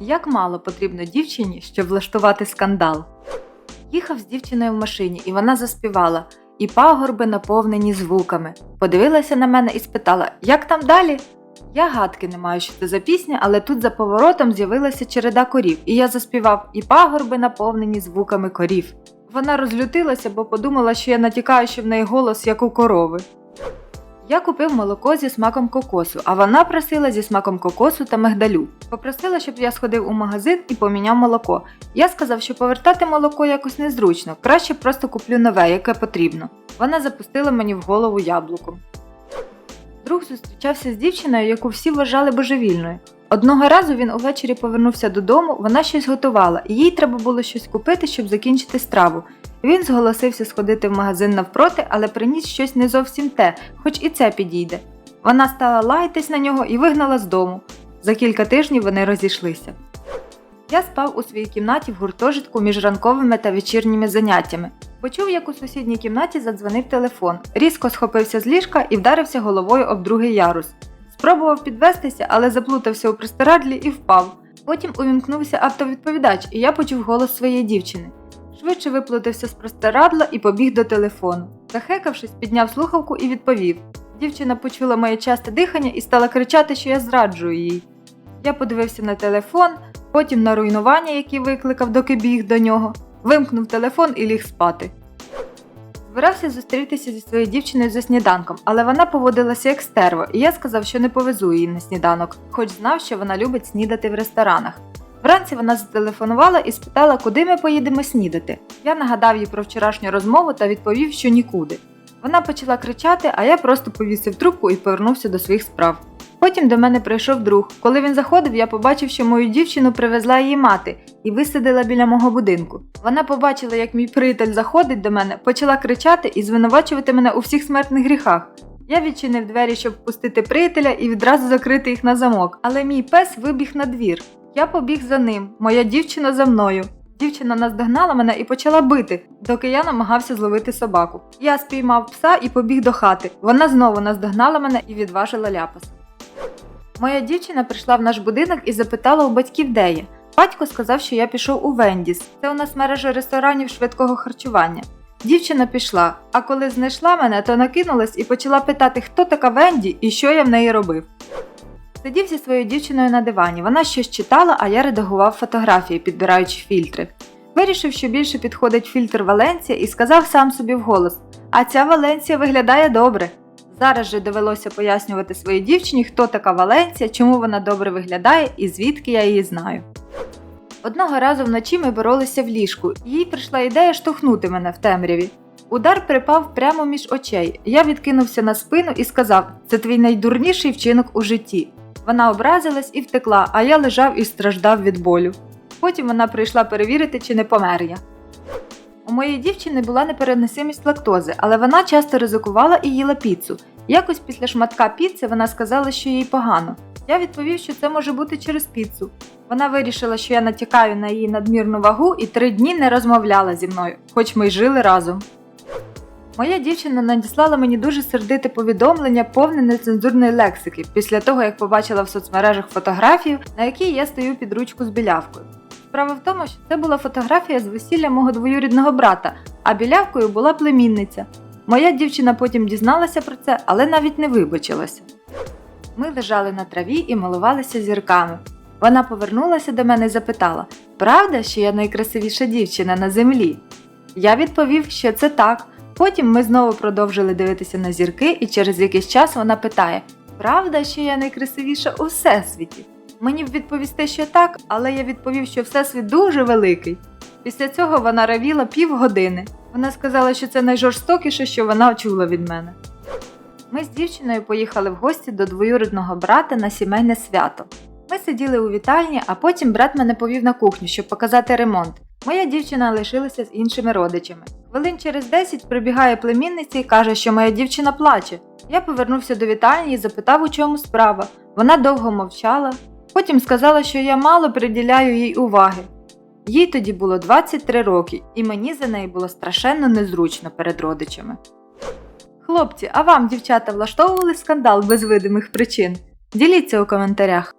Як мало потрібно дівчині, щоб влаштувати скандал. Їхав з дівчиною в машині, і вона заспівала, і пагорби наповнені звуками. Подивилася на мене і спитала, як там далі? Я гадки не маю, що це за пісня, але тут за поворотом з'явилася череда корів, і я заспівав і пагорби наповнені звуками корів. Вона розлютилася, бо подумала, що я натякаю, що в неї голос як у корови. Я купив молоко зі смаком кокосу, а вона просила зі смаком кокосу та мигдалю. Попросила, щоб я сходив у магазин і поміняв молоко. Я сказав, що повертати молоко якось незручно, краще просто куплю нове, яке потрібно. Вона запустила мені в голову яблуком. Друг зустрічався з дівчиною, яку всі вважали божевільною. Одного разу він увечері повернувся додому, вона щось готувала, і їй треба було щось купити, щоб закінчити страву. Він зголосився сходити в магазин навпроти, але приніс щось не зовсім те, хоч і це підійде. Вона стала лаятись на нього і вигнала з дому. За кілька тижнів вони розійшлися. Я спав у своїй кімнаті в гуртожитку між ранковими та вечірніми заняттями. Почув, як у сусідній кімнаті задзвонив телефон, різко схопився з ліжка і вдарився головою об другий ярус. Спробував підвестися, але заплутався у простирадлі і впав. Потім увімкнувся автовідповідач, і я почув голос своєї дівчини. Швидше виплутався з простирадла і побіг до телефону. Захекавшись, підняв слухавку і відповів. Дівчина почула моє часте дихання і стала кричати, що я зраджую їй. Я подивився на телефон, потім на руйнування, які викликав, доки біг до нього, вимкнув телефон і ліг спати. Збирався зустрітися зі своєю дівчиною за сніданком, але вона поводилася як стерво, і я сказав, що не повезу її на сніданок, хоч знав, що вона любить снідати в ресторанах. Вранці вона зателефонувала і спитала, куди ми поїдемо снідати. Я нагадав їй про вчорашню розмову та відповів, що нікуди. Вона почала кричати, а я просто повісив трубку і повернувся до своїх справ. Потім до мене прийшов друг. Коли він заходив, я побачив, що мою дівчину привезла її мати і висадила біля мого будинку. Вона побачила, як мій приятель заходить до мене, почала кричати і звинувачувати мене у всіх смертних гріхах. Я відчинив двері, щоб впустити приятеля і відразу закрити їх на замок, але мій пес вибіг на двір. Я побіг за ним, моя дівчина за мною. Дівчина наздогнала мене і почала бити, доки я намагався зловити собаку. Я спіймав пса і побіг до хати. Вона знову наздогнала мене і відважила ляпас. Моя дівчина прийшла в наш будинок і запитала у батьків, де я. Батько сказав, що я пішов у Вендіс. Це у нас мережа ресторанів швидкого харчування. Дівчина пішла, а коли знайшла мене, то накинулась і почала питати, хто така Венді і що я в неї робив. Сидів зі своєю дівчиною на дивані. Вона щось читала, а я редагував фотографії, підбираючи фільтри. Вирішив, що більше підходить фільтр Валенція і сказав сам собі вголос: А ця Валенція виглядає добре. Зараз же довелося пояснювати своїй дівчині, хто така Валенція, чому вона добре виглядає і звідки я її знаю. Одного разу вночі ми боролися в ліжку, і їй прийшла ідея штовхнути мене в темряві. Удар припав прямо між очей. Я відкинувся на спину і сказав: це твій найдурніший вчинок у житті. Вона образилась і втекла, а я лежав і страждав від болю. Потім вона прийшла перевірити, чи не помер я. У моєї дівчини була непереносимість лактози, але вона часто ризикувала і їла піцу. Якось після шматка піци вона сказала, що їй погано. Я відповів, що це може бути через піцу. Вона вирішила, що я натякаю на її надмірну вагу і три дні не розмовляла зі мною, хоч ми й жили разом. Моя дівчина надіслала мені дуже сердите повідомлення, повне нецензурної лексики, після того як побачила в соцмережах фотографію, на якій я стою під ручку з білявкою. Справа в тому, що це була фотографія з весілля мого двоюрідного брата, а білявкою була племінниця. Моя дівчина потім дізналася про це, але навіть не вибачилася. Ми лежали на траві і милувалися зірками. Вона повернулася до мене і запитала: Правда, що я найкрасивіша дівчина на землі? Я відповів, що це так. Потім ми знову продовжили дивитися на зірки, і через якийсь час вона питає: Правда, що я найкрасивіша у всесвіті? Мені б відповісти, що так, але я відповів, що всесвіт дуже великий. Після цього вона равіла півгодини. Вона сказала, що це найжорстокіше, що вона чула від мене. Ми з дівчиною поїхали в гості до двоюрідного брата на сімейне свято. Ми сиділи у вітальні, а потім брат мене повів на кухню, щоб показати ремонт. Моя дівчина лишилася з іншими родичами. Хвилин через 10 прибігає племінниця і каже, що моя дівчина плаче. Я повернувся до вітальні і запитав, у чому справа. Вона довго мовчала. Потім сказала, що я мало приділяю їй уваги. Їй тоді було 23 роки, і мені за неї було страшенно незручно перед родичами. Хлопці, а вам, дівчата, влаштовували скандал без видимих причин? Діліться у коментарях.